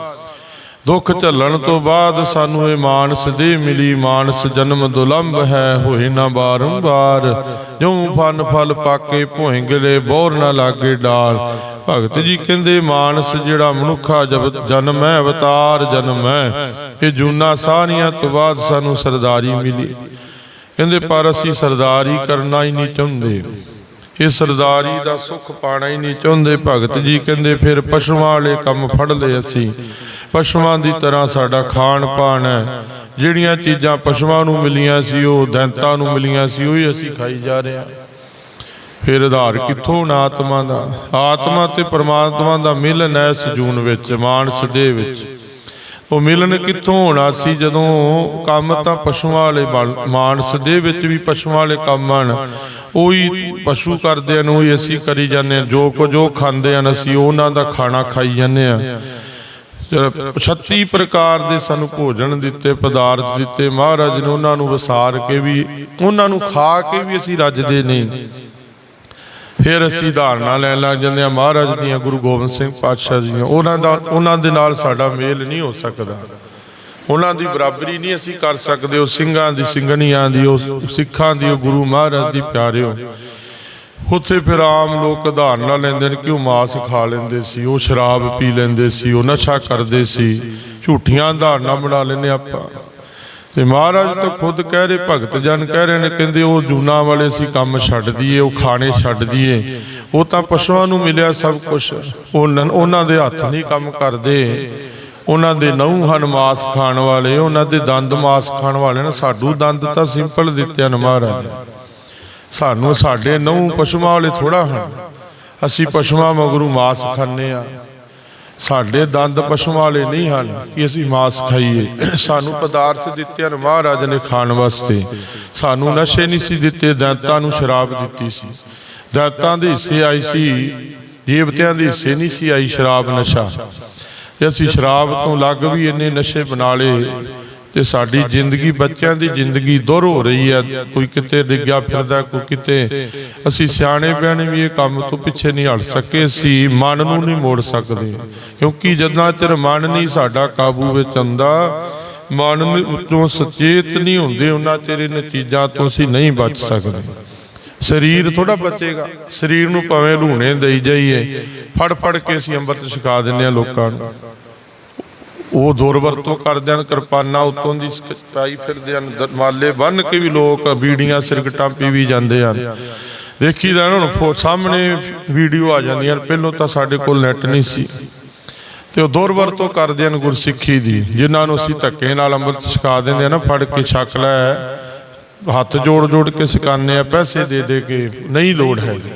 A: ਦੁੱਖ ਝੱਲਣ ਤੋਂ ਬਾਅਦ ਸਾਨੂੰ ਇਹ ਮਾਨਸ ਦੇ ਮਿਲੀ ਮਾਨਸ ਜਨਮ ਦੁਲੰਭ ਹੈ ਹੋਏ ਨਾ ਬਾਰੰਬਾਰ। ਜਿਉ ਫਨ ਫਲ ਪਾਕੇ ਭੋਏ ਗਲੇ ਬੋਰ ਨਾ ਲਾਗੇ ਡਾਰ। ਭਗਤ ਜੀ ਕਹਿੰਦੇ ਮਾਨਸ ਜਿਹੜਾ ਮਨੁੱਖਾ ਜਬ- ਜਨਮ ਹੈ ਅਵਤਾਰ ਜਨਮ ਹੈ। ਇਹ ਜੂਨਾ ਸਾਰੀਆਂ ਤੋਂ ਬਾਅਦ ਸਾਨੂੰ ਸਰਦਾਰੀ ਮਿਲੀ। ਕਹਿੰਦੇ ਪਰ ਅਸੀਂ ਸਰਦਾਰੀ ਕਰਨਾ ਹੀ ਨਹੀਂ ਚਾਹੁੰਦੇ। ਇਹ ਸਰਦਾਰੀ ਦਾ ਸੁੱਖ ਪਾਣਾ ਹੀ ਨਹੀਂ ਚਾਹੁੰਦੇ। ਭਗਤ ਜੀ ਕਹਿੰਦੇ, ਫਿਰ ਪਸ਼ੂਆਂ ਵਾਲੇ ਕੰਮ ਫੜ ਲਏ ਅਸੀਂ। ਪਸ਼ੂਆਂ ਦੀ ਤਰ੍ਹਾਂ ਸਾਡਾ ਖਾਣ ਪਾਣ ਹੈ। ਜਿਹੜੀਆਂ ਚੀਜ਼ਾਂ ਪਸ਼ੂਆਂ ਨੂੰ ਮਿਲੀਆਂ ਸੀ, ਉਹ ਦੈਂਤਾਂ ਨੂੰ ਮਿਲੀਆਂ ਸੀ, ਉਹ ਹੀ ਅਸੀਂ ਖਾਈ ਜਾ ਰਹੇ ਹਾਂ। ਫਿਰ ਆਧਾਰ ਕਿੱਥੋਂ ਹੋਣਾ ਆਤਮਾ ਦਾ? ਆਤਮਾ ਤੇ ਪਰਮਾਤਮਾ ਦਾ ਮਿਲਨ ਹੈ ਇਸ ਜੂਨ ਵਿੱਚ, ਮਾਨਸ ਦੇ ਵਿੱਚ। ਉਹ ਮਿਲਨ ਕਿੱਥੋਂ ਹੋਣਾ ਸੀ? ਜਦੋਂ ਕੰਮ ਤਾਂ ਪਸ਼ੂਆਂ ਵਾਲੇ ਬਣ- ਮਾਨਸ ਦੇ ਵਿੱਚ ਵੀ ਪਸ਼ੂਆਂ ਵਾਲੇ ਕੰਮ ਹਨ। ਉਹੀ ਪਸ਼ੂ ਕਰਦੇ ਹਨ ਉਹੀ ਅਸੀਂ ਕਰੀ ਜਾਂਦੇ ਹਾਂ ਜੋ ਕੁਝ ਉਹ ਖਾਂਦੇ ਹਨ, ਅਸੀਂ ਉਹਨਾਂ ਦਾ ਖਾਣਾ ਖਾਈ ਜਾਂਦੇ ਹਾਂ 36 ਪ੍ਰਕਾਰ ਦੇ ਸਾਨੂੰ ਭੋਜਨ ਦਿੱਤੇ, ਪਦਾਰਥ ਦਿੱਤੇ, ਮਹਾਰਾਜ ਨੇ ਉਹਨਾਂ ਨੂੰ ਵਸਾਰ ਕੇ ਵੀ, ਉਹਨਾਂ ਨੂੰ ਖਾ ਕੇ ਵੀ ਅਸੀਂ ਰੱਜਦੇ ਨਹੀਂ। ਫਿਰ ਅਸੀਂ ਧਾਰਨਾ ਲੈਣ ਲੱਗ ਜਾਂਦੇ ਆ। ਮਹਾਰਾਜ ਦੀਆਂ ਗੁਰੂ ਗੋਬਿੰਦ ਸਿੰਘ ਪਾਤਸ਼ਾਹ ਦੀਆਂ ਉਹਨਾਂ ਦਾ, ਉਹਨਾਂ ਦੇ ਨਾਲ ਸਾਡਾ ਮੇਲ ਨਹੀਂ ਹੋ ਸਕਦਾ। ਉਹਨਾਂ ਦੀ ਬਰਾਬਰੀ ਨਹੀਂ ਅਸੀਂ ਕਰ ਸਕਦੇ, ਉਹ ਸਿੰਘਾਂ ਦੀ, ਸਿੰਘਣੀਆਂ ਦੀ, ਉਹ ਸਿੱਖਾਂ ਦੀ, ਉਹ ਗੁਰੂ ਮਹਾਰਾਜ ਦੀ ਪਿਆਰਿਓ। ਉੱਥੇ ਫਿਰ ਆਮ ਲੋਕ ਧਾਰਨਾ ਲੈਂਦੇ ਨੇ ਕਿ ਉਹ ਮਾਸ ਖਾ ਲੈਂਦੇ ਸੀ, ਉਹ ਸ਼ਰਾਬ ਪੀ ਲੈਂਦੇ ਸੀ, ਉਹ ਨਸ਼ਾ ਕਰਦੇ ਸੀ, ਝੂਠੀਆਂ ਉਦਾਹਰਨਾਂ ਬਣਾ ਲੈਂਦੇ ਆਪਾਂ। ਤੇ ਮਹਾਰਾਜ ਤਾਂ ਖੁਦ ਕਹਿ ਰਹੇ, ਭਗਤ ਜਨ ਕਹਿ ਰਹੇ ਨੇ, ਕਹਿੰਦੇ ਉਹ ਜੂਨਾ ਵਾਲੇ ਸੀ ਕੰਮ ਛੱਡ ਦਈਏ, ਉਹ ਖਾਣੇ ਛੱਡ ਦਈਏ। ਉਹ ਤਾਂ ਪਸ਼ੂਆਂ ਨੂੰ ਮਿਲਿਆ ਸਭ ਕੁਝ ਉਹਨਾਂ ਉਹਨਾਂ ਦੇ ਹੱਥ ਨਹੀਂ ਕੰਮ ਕਰਦੇ। ਉਹਨਾਂ ਦੇ ਨਹੁੰ ਹਨ ਮਾਸ ਖਾਣ ਵਾਲੇ, ਉਹਨਾਂ ਦੇ ਦੰਦ ਮਾਸ ਖਾਣ ਵਾਲੇ ਨੇ। ਸਾਡੂ ਦੰਦ ਤਾਂ ਸਿੰਪਲ ਦਿੱਤੇ ਹਨ ਮਹਾਰਾਜ। ਸਾਨੂੰ ਸਾਡੇ ਨਹੁੰ ਪਸ਼ੂਆਂ ਵਾਲੇ ਥੋੜਾ ਹਨ। ਅਸੀਂ ਪਸ਼ੂਆਂ ਮਗਰੂ ਮਾਸ ਖਾਂਦੇ ਆ ਸਾਡੇ ਦੰਦ ਪਸ਼ੂਆਂ ਵਾਲੇ ਨਹੀਂ ਹਨ ਕਿ ਅਸੀਂ ਮਾਸ ਖਾਈਏ। ਸਾਨੂੰ ਪਦਾਰਥ ਦਿੱਤੇ ਹਨ ਮਹਾਰਾਜ ਨੇ ਖਾਣ ਵਾਸਤੇ। ਸਾਨੂੰ ਨਸ਼ੇ ਨਹੀਂ ਸੀ ਦਿੱਤੇ, ਦੈਂਤਾਂ ਨੂੰ ਸ਼ਰਾਬ ਦਿੱਤੀ ਸੀ। ਦੈਂਤਾਂ ਦੇ ਹਿੱਸੇ ਆਈ ਸੀ, ਦੇਵਤਿਆਂ ਦੇ ਹਿੱਸੇ ਨਹੀਂ ਸੀ ਆਈ ਸ਼ਰਾਬ, ਨਸ਼ਾ। ਤੇ ਅਸੀਂ ਸ਼ਰਾਬ ਤੋਂ ਲੱਗ ਵੀ ਇੰਨੇ ਨਸ਼ੇ ਬਣਾ ਲਏ ਤੇ ਸਾਡੀ ਜ਼ਿੰਦਗੀ ਬੱਚਿਆਂ ਦੀ ਜ਼ਿੰਦਗੀ ਦੁਰ ਹੋ ਰਹੀ ਹੈ। ਕੋਈ ਕਿਤੇ ਡਿੱਗਿਆ ਫਿਰਦਾ, ਕੋਈ ਕਿਤੇ। ਅਸੀਂ ਸਿਆਣੇ ਪਿਆਣੇ ਵੀ ਇਹ ਕੰਮ ਤੋਂ ਪਿੱਛੇ ਨਹੀਂ ਹਟ ਸਕੇ। ਅਸੀਂ ਮਨ ਨੂੰ ਨਹੀਂ ਮੋੜ ਸਕਦੇ। ਕਿਉਂਕਿ ਜਦੋਂ ਚਿਰ ਮਨ ਨਹੀਂ ਸਾਡਾ ਕਾਬੂ ਵਿੱਚ ਆਉਂਦਾ ਮਨ ਨੂੰ ਸਚੇਤ ਨਹੀਂ ਹੁੰਦੇ, ਉਹਨਾਂ ਚਿਰ ਇਹਨਾਂ ਚੀਜ਼ਾਂ ਤੋਂ ਅਸੀਂ ਨਹੀਂ ਬਚ ਸਕਦੇ। ਸਰੀਰ ਥੋੜਾ ਬਚੇਗਾ। ਸਰੀਰ ਨੂੰ ਭਾਵੇਂ ਲੂਣੇ ਦੇਈ ਜਾਈਏ। ਫੜ ਫੜ ਕੇ ਅਸੀਂ ਅੰਮ੍ਰਿਤ ਛਕਾ ਦਿੰਦੇ ਆ ਲੋਕਾਂ ਨੂੰ। ਉਹ ਦੁਰਵਰਤੋਂ ਕਰਦੇ ਹਨ ਕਿਰਪਾਨਾਂ ਉਤੋਂ ਦੀ ਪਾਈ ਫਿਰਦੇ ਹਨ। ਮਾਲੇ ਬੰਨ ਕੇ ਵੀ ਲੋਕ ਬੀੜੀਆਂ ਸਿਰਕਟਾਂ ਪੀ ਵੀ ਜਾਂਦੇ ਹਨ। ਦੇਖੀਦਾ ਹੁਣ ਫੋ- ਸਾਹਮਣੇ ਵੀਡੀਓ ਆ ਜਾਂਦੀਆਂ। ਪਹਿਲਾਂ ਤਾਂ ਸਾਡੇ ਕੋਲ ਨੈਟ ਨਹੀਂ ਸੀ। ਤੇ ਉਹ ਦੁਰਵਰਤੋਂ ਕਰਦੇ ਹਨ ਗੁਰਸਿੱਖੀ ਦੀ। ਜਿਨ੍ਹਾਂ ਨੂੰ ਅਸੀਂ ਧੱਕੇ ਨਾਲ ਅੰਮ੍ਰਿਤ ਛਕਾ ਦਿੰਦੇ ਆ ਨਾ ਫੜ ਕੇ ਛਕ ਲੈ। ਹੱਥ ਜੋੜ ਜੋੜ ਕੇ ਸਿਕਾਨੇ ਆ, ਪੈਸੇ ਦੇ ਦੇ ਕੇ ਨਹੀਂ ਲੋੜ ਹੈਗੀ।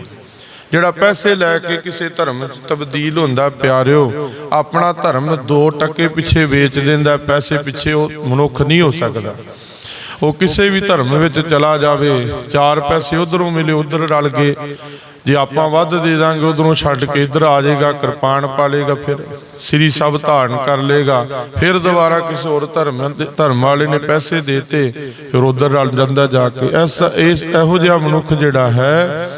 A: ਜਿਹੜਾ ਪੈਸੇ ਲੈ ਕੇ ਕਿਸੇ ਧਰਮ 'ਚ ਤਬਦੀਲ ਹੁੰਦਾ, ਪਿਆਰਿਓ, ਆਪਣਾ ਧਰਮ 2 ਟੱਕੇ ਪਿੱਛੇ ਵੇਚ ਦਿੰਦਾ, ਪੈਸੇ ਪਿੱਛੇ ਉਹ ਮਨੁੱਖ ਨਹੀਂ ਹੋ ਸਕਦਾ। ਉਹ ਕਿਸੇ ਵੀ ਧਰਮ ਵਿੱਚ ਚਲਾ ਜਾਵੇ, ਚਾਰ ਪੈਸੇ ਉਧਰੋਂ ਮਿਲੇ, ਉਧਰ ਰਲ ਗਏ। ਜੇ ਆਪਾਂ ਵੱਧ ਦੇ ਦਾਂਗੇ, ਉਧਰੋਂ ਛੱਡ ਕੇ ਇੱਧਰ ਆ ਜਾਏਗਾ, ਕਿਰਪਾਨ ਪਾ ਲੇਗਾ ਫਿਰ। ਸ੍ਰੀ ਸਭ ਧਾਰਨ ਕਰ ਲੇਗਾ ਫਿਰ ਦੁਬਾਰਾ ਕਿਸੇ ਹੋਰ ਧਰਮ ਧਰਮ ਵਾਲੇ ਨੇ ਪੈਸੇ ਦੇਤੇ, ਫਿਰ ਉਧਰ ਰਲ ਜਾਂਦਾ ਜਾ ਕੇ। ਐਸਾ ਇਸ ਇਹੋ ਜਿਹਾ ਮਨੁੱਖ ਜਿਹੜਾ ਹੈ,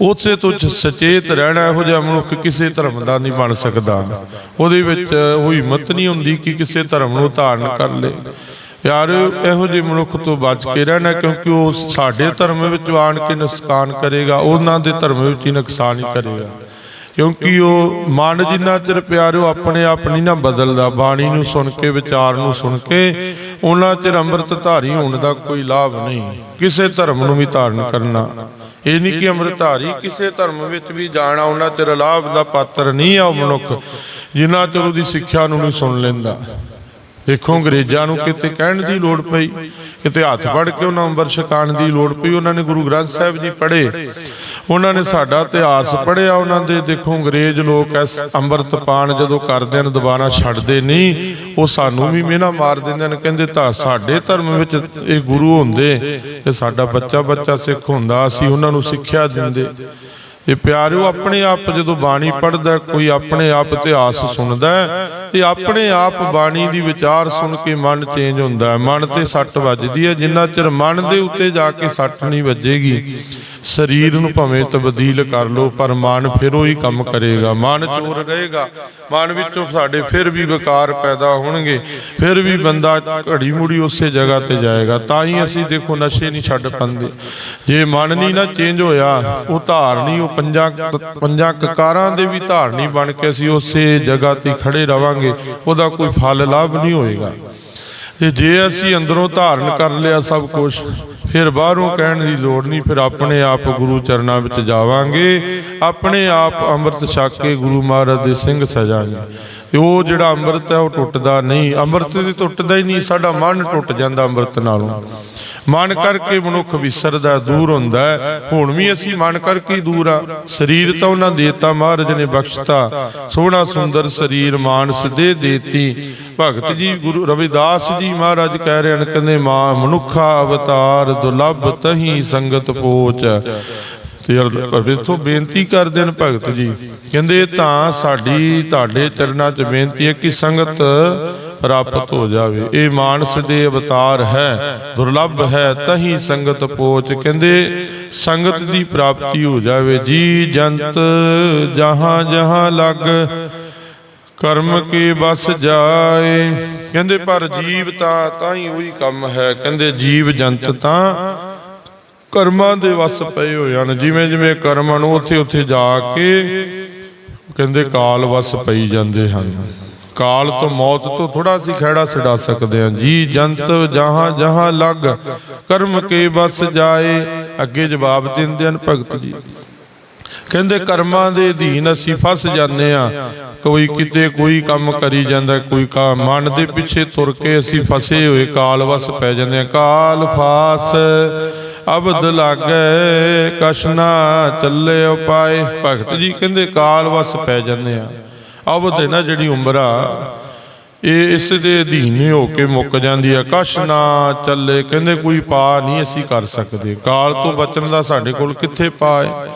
A: ਉਸੇ ਤੋਂ ਸਚੇਤ ਰਹਿਣਾ ਇਹੋ ਜਿਹਾ ਮਨੁੱਖ ਕਿਸੇ ਧਰਮ ਦਾ ਨਹੀਂ ਬਣ ਸਕਦਾ। ਉਹਦੇ ਵਿੱਚ ਉਹ ਹਿੰਮਤ ਨਹੀਂ ਹੁੰਦੀ ਕਿ ਕਿਸੇ ਧਰਮ ਨੂੰ ਧਾਰਨ ਕਰ ਲੇ। ਯਾਰ, ਇਹੋ ਜਿਹੇ ਮਨੁੱਖ ਤੋਂ ਬਚ ਕੇ ਰਹਿਣਾ, ਕਿਉਂਕਿ ਉਹ ਸਾਡੇ ਧਰਮ ਵਿੱਚ ਆਣ ਕੇ ਨੁਕਸਾਨ ਕਰੇਗਾ, ਉਹਨਾਂ ਦੇ ਧਰਮ ਵਿੱਚ ਹੀ ਨੁਕਸਾਨ ਹੀ ਕਰੇਗਾ। ਕਿਉਂਕਿ ਉਹ ਮਨ ਜਿੰਨਾ ਚਿਰ ਪਿਆਰਿਓ, ਆਪਣੇ ਆਪ ਨਹੀਂ ਨਾ ਬਦਲਦਾ। ਬਾਣੀ ਨੂੰ ਸੁਣ ਕੇ, ਵਿਚਾਰ ਨੂੰ ਸੁਣ ਕੇ, ਉਹਨਾਂ ਚਿਰ ਅੰਮ੍ਰਿਤ ਧਾਰੀ ਹੋਣ ਦਾ ਕੋਈ ਲਾਭ ਨਹੀਂ। ਕਿਸੇ ਧਰਮ ਨੂੰ ਵੀ ਧਾਰਨ ਕਰਨਾ। ਇਹ ਨਹੀਂ ਕਿ ਅੰਮ੍ਰਿਤਧਾਰੀ ਕਿਸੇ ਧਰਮ ਵਿੱਚ ਵੀ ਜਾਣਾ, ਉਹਨਾਂ ਚਿਰ ਲਾਭ ਦਾ ਪਾਤਰ ਨਹੀਂ ਆ ਉਹ ਮਨੁੱਖ, ਜਿੰਨਾ ਚਿਰ ਉਹਦੀ ਸਿੱਖਿਆ ਨੂੰ ਨਹੀਂ ਸੁਣ ਲੈਂਦਾ। ਦੇਖੋ, ਅੰਗਰੇਜ਼ਾਂ ਨੂੰ ਕਿਤੇ ਕਹਿਣ ਦੀ ਲੋੜ ਪਈ, ਕਿਤੇ ਹੱਥ ਫੜ ਕੇ ਉਹਨਾਂ ਅੰਬਰ ਛਕਾਣ ਦੀ ਲੋੜ ਪਈ, ਉਹਨਾਂ ਨੇ ਗੁਰੂ ਗ੍ਰੰਥ ਸਾਹਿਬ ਜੀ ਪੜ੍ਹੇ। ਉਹਨਾਂ ਨੇ ਸਾਡਾ ਇਤਿਹਾਸ ਪੜ੍ਹਿਆ, ਉਹਨਾਂ ਦੇ ਦੇਖੋ ਅੰਗਰੇਜ਼ ਲੋਕ ਐਸ ਅੰਮ੍ਰਿਤ ਪਾਣ ਜਦੋਂ ਕਰਦੇ ਨੇ ਦੁਬਾਰਾ ਛੱਡਦੇ ਨਹੀਂ, ਉਹ ਸਾਨੂੰ ਵੀ ਮਿਹਣਾ ਮਾਰ ਦਿੰਦੇ ਨੇ ਕਹਿੰਦੇ ਤਾਂ ਸਾਡੇ ਧਰਮ ਵਿੱਚ ਇਹ ਗੁਰੂ ਹੁੰਦੇ ਤੇ ਸਾਡਾ ਬੱਚਾ ਬੱਚਾ ਸਿੱਖ ਹੁੰਦਾ, ਅਸੀਂ ਉਹਨਾਂ ਨੂੰ ਸਿੱਖਿਆ ਦਿੰਦੇ। ਤੇ ਪਿਆਰਿਓ, ਆਪਣੇ ਆਪ ਜਦੋਂ ਬਾਣੀ ਪੜ੍ਹਦਾ, ਕੋਈ ਆਪਣੇ ਆਪ ਇਤਿਹਾਸ ਸੁਣਦਾ, ਤੇ ਆਪਣੇ ਆਪ ਬਾਣੀ ਦੀ ਵਿਚਾਰ ਸੁਣ ਕੇ ਮਨ ਚੇਂਜ ਹੁੰਦਾ ਮਨ ਤੇ ਸੱਟ ਵੱਜਦੀ ਹੈ, ਜਿੰਨਾ ਚਿਰ ਮਨ ਦੇ ਉੱਤੇ ਜਾ ਕੇ ਸੱਟ ਨਹੀਂ ਵੱਜੇਗੀ। ਸਰੀਰ ਨੂੰ ਭਾਵੇਂ ਤਬਦੀਲ ਕਰ ਲੋ ਪਰ ਮਨ ਫਿਰ ਉਹੀ ਕੰਮ ਕਰੇਗਾ। ਮਨ ਚੋਰ ਰਹੇਗਾ। ਮਨ ਵਿੱਚੋਂ ਸਾਡੇ ਫਿਰ ਵੀ ਵਿਕਾਰ ਪੈਦਾ ਹੋਣਗੇ। ਫਿਰ ਵੀ ਬੰਦਾ ਘੜੀ ਮੁੜੀ ਉਸੇ ਜਗ੍ਹਾ ਤੇ ਜਾਏਗਾ। ਤਾਂ ਹੀ ਅਸੀਂ ਦੇਖੋ ਨਸ਼ੇ ਨਹੀਂ ਛੱਡ ਪਾਉਂਦੇ। ਜੇ ਮਨ ਨਹੀਂ ਨਾ ਚੇਂਜ ਹੋਇਆ, ਉਹ ਧਾਰਨੀ ਉਹ ਪੰਜਾਂ ਪੰਜਾਂ ਕਕਾਰਾਂ ਦੇ ਵੀ ਧਾਰਨੀ ਬਣ ਕੇ ਅਸੀਂ ਉਸੇ ਜਗ੍ਹਾ ਤੇ ਖੜੇ ਰਵਾਂਗੇ, ਉਹਦਾ ਕੋਈ ਫਲ ਲਾਭ ਨਹੀਂ ਹੋਏਗਾ। ਤੇ ਜੇ ਅਸੀਂ ਅੰਦਰੋਂ ਧਾਰਨ ਕਰ ਲਿਆ ਸਭ ਕੁਝ ਫਿਰ ਬਾਹਰੋਂ ਕਹਿਣ ਦੀ ਲੋੜ ਨਹੀਂ, ਫਿਰ ਆਪਣੇ ਆਪ ਗੁਰੂ ਚਰਨਾਂ ਵਿੱਚ ਜਾਵਾਂਗੇ, ਆਪਣੇ ਆਪ ਅੰਮ੍ਰਿਤ ਛਕ ਕੇ ਗੁਰੂ ਮਹਾਰਾਜ ਦੇ ਸਿੰਘ ਸਜਾਂਗੇ। ਤੇ ਉਹ ਜਿਹੜਾ ਅੰਮ੍ਰਿਤ ਹੈ ਉਹ ਟੁੱਟਦਾ ਨਹੀਂ। ਅੰਮ੍ਰਿਤ ਤੇ ਟੁੱਟਦਾ ਹੀ ਨਹੀਂ, ਸਾਡਾ ਮਨ ਟੁੱਟ ਜਾਂਦਾ ਅੰਮ੍ਰਿਤ ਨਾਲੋਂ। ਮਨ ਕਰਕੇ ਮਨੁੱਖ ਵਿਸਰਦਾ, ਦੂਰ ਹੁੰਦਾ ਹੁਣ ਵੀ ਅਸੀਂ ਮਨ ਕਰਕੇ ਹੀ ਦੂਰ ਆ। ਸਰੀਰ ਤਾਂ ਉਹਨਾਂ ਦੇਤਾ, ਮਹਾਰਾਜ ਨੇ ਬਖਸ਼ਤਾ। ਸੋਹਣਾ ਸੁੰਦਰ ਸਰੀਰ, ਮਾਨਸ ਦੇ ਦੇਤੀ। ਭਗਤ ਜੀ, ਗੁਰੂ ਰਵਿਦਾਸ ਜੀ ਮਹਾਰਾਜ ਕਹਿ ਰਹੇ ਹਨ, ਕਹਿੰਦੇ, ਮਾਂ ਮਨੁੱਖਾ ਅਵਤਾਰ ਦੁਲੱਭ ਤਹੀਂ ਸੰਗਤ ਪੋਚ। ਤੇ ਅਰਥੋਂ ਬੇਨਤੀ ਕਰਦੇ ਹਨ ਭਗਤ ਜੀ ਕਹਿੰਦੇ ਤਾਂ ਸਾਡੀ ਤੁਹਾਡੇ ਚਰਨਾਂ 'ਚ ਬੇਨਤੀ ਹੈ ਕਿ ਸੰਗਤ ਪ੍ਰਾਪਤ ਹੋ ਜਾਵੇ। ਇਹ ਮਾਨਸ ਦੇ ਅਵਤਾਰ ਹੈ, ਦੁਰਲੱਭ ਹੈ, ਤਹੀਂ ਸੰਗਤ ਪੋਚ ਕਹਿੰਦੇ ਸੰਗਤ ਦੀ ਪ੍ਰਾਪਤੀ ਹੋ ਜਾਵੇ। ਜੀ ਜੰਤ ਜਹਾਂ ਜਹਾਂ ਲੱਗ, ਕਰਮ ਕੇ ਬਸ ਜਾਏ। ਕਹਿੰਦੇ ਪਰ ਜੀਵ ਤਾਂ ਤਾਂ ਹੀ ਉਹੀ ਕੰਮ ਹੈ। ਕਹਿੰਦੇ ਜੀਵ ਜੰਤ ਤਾਂ ਕਰਮਾਂ ਦੇ ਵਸ ਪਏ ਹੋਏ ਹਨ। ਜਿਵੇਂ ਜਿਵੇਂ ਕਰਮ ਨੂੰ ਉੱਥੇ ਉੱਥੇ ਜਾ ਕੇ ਕਹਿੰਦੇ ਕਾਲ ਵਸ ਪਈ ਜਾਂਦੇ ਹਨ। ਕਾਲ ਤੋਂ ਮੌਤ ਤੋਂ ਥੋੜਾ ਅਸੀਂ ਖਹਿੜਾ ਛਡਾ ਸਕਦੇ ਹਾਂ। ਜੀ ਜੰਤ ਜਹਾਂ ਜਹਾਂ ਲੱਗ, ਕਰਮ ਕੇ ਬਸ ਜਾਏ। ਅੱਗੇ ਜਵਾਬ ਦਿੰਦੇ ਹਨ ਭਗਤ ਜੀ। ਕਹਿੰਦੇ ਕਰਮਾਂ ਦੇ ਅਧੀਨ ਅਸੀਂ ਫਸ ਜਾਂਦੇ ਆ ਕੋਈ ਕਿਤੇ ਕੋਈ ਕੰਮ ਕਰੀ ਜਾਂਦਾ, ਕੋਈ ਕਾ ਮਨ ਦੇ ਪਿੱਛੇ ਤੁਰ ਕੇ ਅਸੀਂ ਫਸੇ ਹੋਏ, ਕਾਲ ਵਸ ਪੈ ਜਾਂਦੇ ਆ ਕਾਲ ਫਾਸ ਅਬਦ ਲਾਗੇ ਕਸ਼ਨਾ ਚੱਲੇ ਉਪਾਏ। ਭਗਤ ਜੀ ਕਹਿੰਦੇ ਕਾਲ ਵਸ ਪੈ ਜਾਂਦੇ ਆ। ਅਬਦ ਹੈ ਨਾ ਜਿਹੜੀ ਉਮਰ ਆ, ਇਹ ਇਸ ਦੇ ਅਧੀਨ ਹੋ ਕੇ ਮੁੱਕ ਜਾਂਦੀ ਆ। ਕਸ਼ ਨਾ ਚੱਲੇ ਕਹਿੰਦੇ ਕੋਈ ਪਾ ਨਹੀਂ ਅਸੀਂ ਕਰ ਸਕਦੇ। ਕਾਲ ਤੋਂ ਬਚਣ ਦਾ ਸਾਡੇ ਕੋਲ ਕਿੱਥੇ ਪਾ ਹੈ?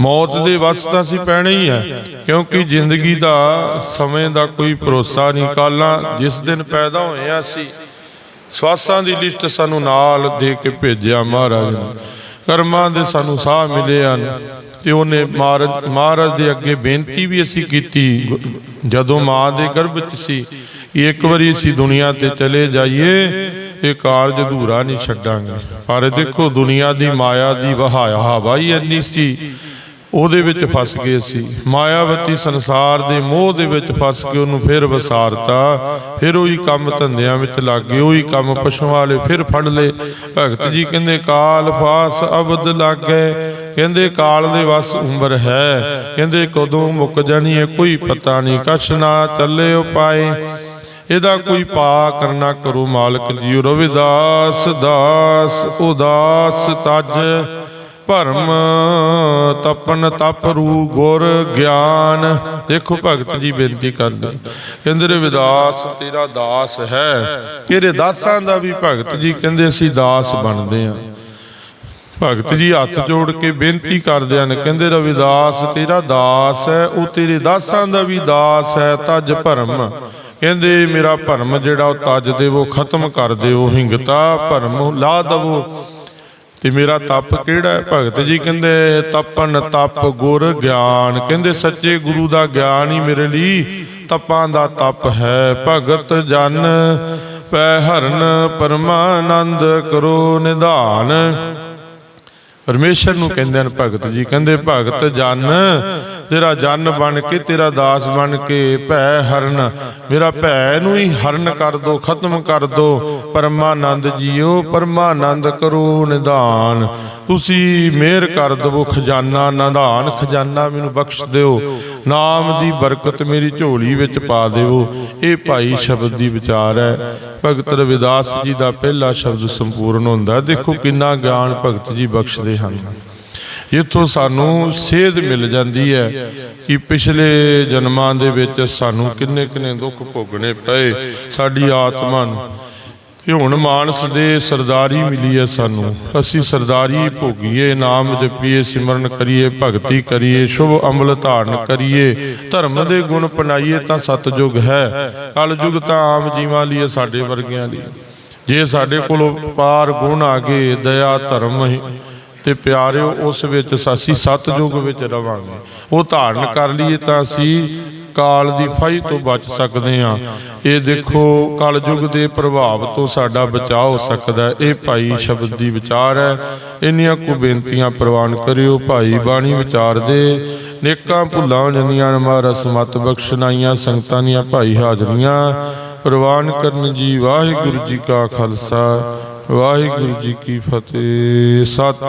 A: ਮੌਤ ਦੇ ਵਸ ਤਾਂ ਅਸੀਂ ਪੈਣਾ ਹੀ ਹੈ ਕਿਉਂਕਿ ਜ਼ਿੰਦਗੀ ਦਾ, ਸਮੇਂ ਦਾ ਕੋਈ ਭਰੋਸਾ ਨਹੀਂ। ਕਾਲਾਂ ਜਿਸ ਦਿਨ ਪੈਦਾ ਹੋਏ ਆ ਅਸੀਂ ਸਵਾਸਾਂ ਦੀ ਲਿਸਟ ਸਾਨੂੰ ਨਾਲ ਦੇ ਕੇ ਭੇਜਿਆ ਮਹਾਰਾਜ ਨੇ। ਕਰਮਾਂ ਦੇ ਸਾਨੂੰ ਸਾਹ ਮਿਲੇ ਹਨ ਤੇ ਉਹਨੇ ਮਹਾਰਾਜ ਮਹਾਰਾਜ ਦੇ ਅੱਗੇ ਬੇਨਤੀ ਵੀ ਅਸੀਂ ਕੀਤੀ। ਜਦੋਂ ਮਾਂ ਦੇ ਗਰਭ 'ਚ ਸੀ, ਇੱਕ ਵਾਰੀ ਅਸੀਂ ਦੁਨੀਆ ਤੇ ਚਲੇ ਜਾਈਏ, ਇਹ ਕਾਰਜ ਅਧੂਰਾ ਨਹੀਂ ਛੱਡਾਂਗੇ। ਪਰ ਦੇਖੋ ਦੁਨੀਆ ਦੀ ਮਾਇਆ ਦੀ ਵਹਾਇਆ ਹਵਾ ਹੀ ਇੰਨੀ ਸੀ ਉਹਦੇ ਵਿੱਚ ਫਸ ਗਏ ਸੀ। ਮਾਇਆਵਤੀ ਸੰਸਾਰ ਦੇ ਮੋਹ ਦੇ ਵਿੱਚ ਫਸ ਕੇ ਉਹਨੂੰ ਫਿਰ ਵਸਾਰਤਾ। ਫਿਰ ਉਹੀ ਕੰਮ ਧੰਦਿਆਂ ਵਿੱਚ ਲੱਗ ਗਏ, ਉਹੀ ਕੰਮ ਪਸ਼ੂਆਂ ਵਾਲੇ ਫਿਰ ਫੜ ਲਏ। ਭਗਤ ਜੀ ਕਹਿੰਦੇ, ਕਾਲ ਫਾਸ ਅਬਦ ਲਾਗੇ। ਕਹਿੰਦੇ, ਕਾਲ ਦੇ ਵਸ ਉਮਰ ਹੈ। ਕਹਿੰਦੇ, ਕਦੋਂ ਮੁੱਕ ਜਾਣੀ ਹੈ, ਕੋਈ ਪਤਾ ਨਹੀਂ। ਕਛ ਨਾ ਚੱਲੇ ਉਪਾਏ ਇਹਦਾ ਕੋਈ ਪਾ ਕਰਨਾ ਕਰੋ ਮਾਲਕ ਜੀ ਰਵਿਦਾਸ ਦਾਸ, ਉਦਾਸ ਤਜ। ਭਰਮ ਤਪਨ ਤਪ ਰੂ ਗੁਰ ਗਿਆਨ। ਦੇਖੋ ਭਗਤ ਜੀ ਬੇਨਤੀ ਕਰਦੇ। ਕਹਿੰਦੇ ਰਵਿਦਾਸ ਤੇਰਾ ਦਾਸ ਹੈ। ਤੇਰੇ ਦਾਸਾਂ ਦਾ ਵੀ ਭਗਤ ਜੀ ਕਹਿੰਦੇ ਅਸੀਂ ਦਾਸ ਬਣਦੇ ਆਂ ਭਗਤ ਜੀ ਹੱਥ ਜੋੜ ਕੇ ਬੇਨਤੀ ਕਰਦੇ ਹਨ, ਕਹਿੰਦੇ ਰਵਿਦਾਸ ਤੇਰਾ ਦਾਸ ਹੈ, ਉਹ ਤੇਰੇ ਦਾਸਾਂ ਦਾ ਵੀ ਦਾਸ ਹੈ, ਤਜ ਭਰਮ। ਕਹਿੰਦੇ ਮੇਰਾ ਭਰਮ ਜਿਹੜਾ ਉਹ ਤਜ ਦੇਵੋ ਖਤਮ ਕਰ ਦਿਓ, ਹਿੰਗਤਾ ਭਰਮ, ਲਾ ਦਵੋ। ਤੇ ਮੇਰਾ ਤਪ ਕਿਹੜਾ ਹੈ? ਭਗਤ ਜੀ ਕਹਿੰਦੇ, ਤਪਨ ਤਪ ਗੁਰ ਗਿਆਨ। ਕਹਿੰਦੇ, ਸੱਚੇ ਗੁਰੂ ਦਾ ਗਿਆਨ ਹੀ ਮੇਰੇ ਲਈ ਤਪਾਂ ਦਾ ਤਪ ਹੈ। ਭਗਤ ਜਨ ਪੈ ਹਰਨ ਪਰਮਾਨੰਦ ਕਰੋ ਨਿਧਾਨ। ਪਰਮੇਸ਼ਰ ਨੂੰ ਕਹਿੰਦੇ ਹਨ, ਭਗਤ ਜੀ ਕਹਿੰਦੇ, ਭਗਤ ਜਨ ਤੇਰਾ ਜਨ ਬਣ ਕੇ ਤੇਰਾ ਦਾਸ ਬਣ ਕੇ ਭੈ ਹਰਨ। ਮੇਰਾ ਭੈ ਨੂੰ ਹੀ ਹਰਨ ਕਰ ਦੋ, ਖਤਮ ਕਰ ਦੋ। ਪਰਮਾਨੰਦ ਜੀਓ, ਪਰਮਾਨੰਦ ਕਰੋ ਨਿਧਾਨ। ਤੁਸੀਂ ਮਿਹਰ ਕਰ ਦਵੋ ਖਜ਼ਾਨਾ, ਨਿਧਾਨ। ਖਜ਼ਾਨਾ ਮੈਨੂੰ ਬਖਸ਼ ਦਿਓ। ਨਾਮ ਦੀ ਬਰਕਤ ਮੇਰੀ ਝੋਲੀ ਵਿੱਚ ਪਾ ਦਿਓ। ਇਹ ਭਾਈ ਸ਼ਬਦ ਦੀ ਵਿਚਾਰ ਹੈ। ਭਗਤ ਰਵਿਦਾਸ ਜੀ ਦਾ ਪਹਿਲਾ ਸ਼ਬਦ ਸੰਪੂਰਨ ਹੁੰਦਾ। ਦੇਖੋ ਕਿੰਨਾ ਗਿਆਨ ਭਗਤ ਜੀ ਬਖਸ਼ਦੇ ਹਨ। ਇੱਥੋਂ ਸਾਨੂੰ ਸੇਧ ਮਿਲ ਜਾਂਦੀ ਹੈ ਕਿ ਪਿਛਲੇ ਜਨਮਾਂ ਦੇ ਵਿੱਚ ਸਾਨੂੰ ਕਿੰਨੇ ਕਿੰਨੇ ਦੁੱਖ ਭੋਗਣੇ ਪਏ ਸਾਡੀ ਆਤਮਾ ਨੂੰ। ਇਹ ਹੁਣ ਮਾਨਸ ਦੇ ਸਰਦਾਰੀ ਮਿਲੀ ਹੈ ਸਾਨੂੰ। ਅਸੀਂ ਸਰਦਾਰੀ ਭੋਗੀਏ ਨਾਮ ਜਪੀਏ ਸਿਮਰਨ ਕਰੀਏ ਭਗਤੀ ਕਰੀਏ ਸ਼ੁਭ ਅਮਲ ਧਾਰਨ ਕਰੀਏ ਧਰਮ ਦੇ ਗੁਣ ਪਨਾਈਏ ਤਾਂ ਸਤਜੁਗ ਹੈ। ਕਲਯੁਗ ਤਾਂ ਆਮ ਜੀਵਾਂ ਲਈ ਹੈ, ਸਾਡੇ ਵਰਗਿਆਂ ਲਈ। ਜੇ ਸਾਡੇ ਕੋਲੋਂ ਪਾਰ ਗੁਣ ਆ ਗਏ ਦਇਆ ਧਰਮ ਹੀ ਤੇ ਪਿਆਰਿਓ, ਉਸ ਵਿੱਚ ਅਸੀਂ ਸਤਜੁਗ ਵਿੱਚ ਰਵਾਂਗੇ। ਉਹ ਧਾਰਨ ਕਰ ਲਈਏ ਤਾਂ ਅਸੀਂ ਕਾਲ ਦੀ ਫਾਈ ਤੋਂ ਬਚ ਸਕਦੇ ਹਾਂ। ਇਹ ਦੇਖੋ, ਕਲਯੁਗ ਦੇ ਪ੍ਰਭਾਵ ਤੋਂ ਸਾਡਾ ਬਚਾਅ ਹੋ ਸਕਦਾ ਇਹ ਭਾਈ ਸ਼ਬਦ ਦੀ ਵਿਚਾਰ ਹੈ। ਇੰਨੀਆਂ ਕੁ ਬੇਨਤੀਆਂ ਪ੍ਰਵਾਨ ਕਰਿਓ, ਭਾਈ ਬਾਣੀ ਵਿਚਾਰ ਦੇ। ਨੇਕਾਂ ਭੁੱਲਾਂ ਜੰਦੀਆਂ ਮਹਾਰਾਜ ਮਤ ਬਖਸ਼ਨਾਈਆਂ ਸੰਗਤਾਂ ਦੀਆਂ ਭਾਈ ਹਾਜ਼ਰੀਆਂ। ਪ੍ਰਵਾਨ ਕਰਨ ਜੀ, ਵਾਹਿਗੁਰੂ ਜੀ ਕਾ ਖਾਲਸਾ, ਵਾਹਿਗੁਰੂ ਜੀ ਕੀ ਫਤਿਹ। ਸਤਿ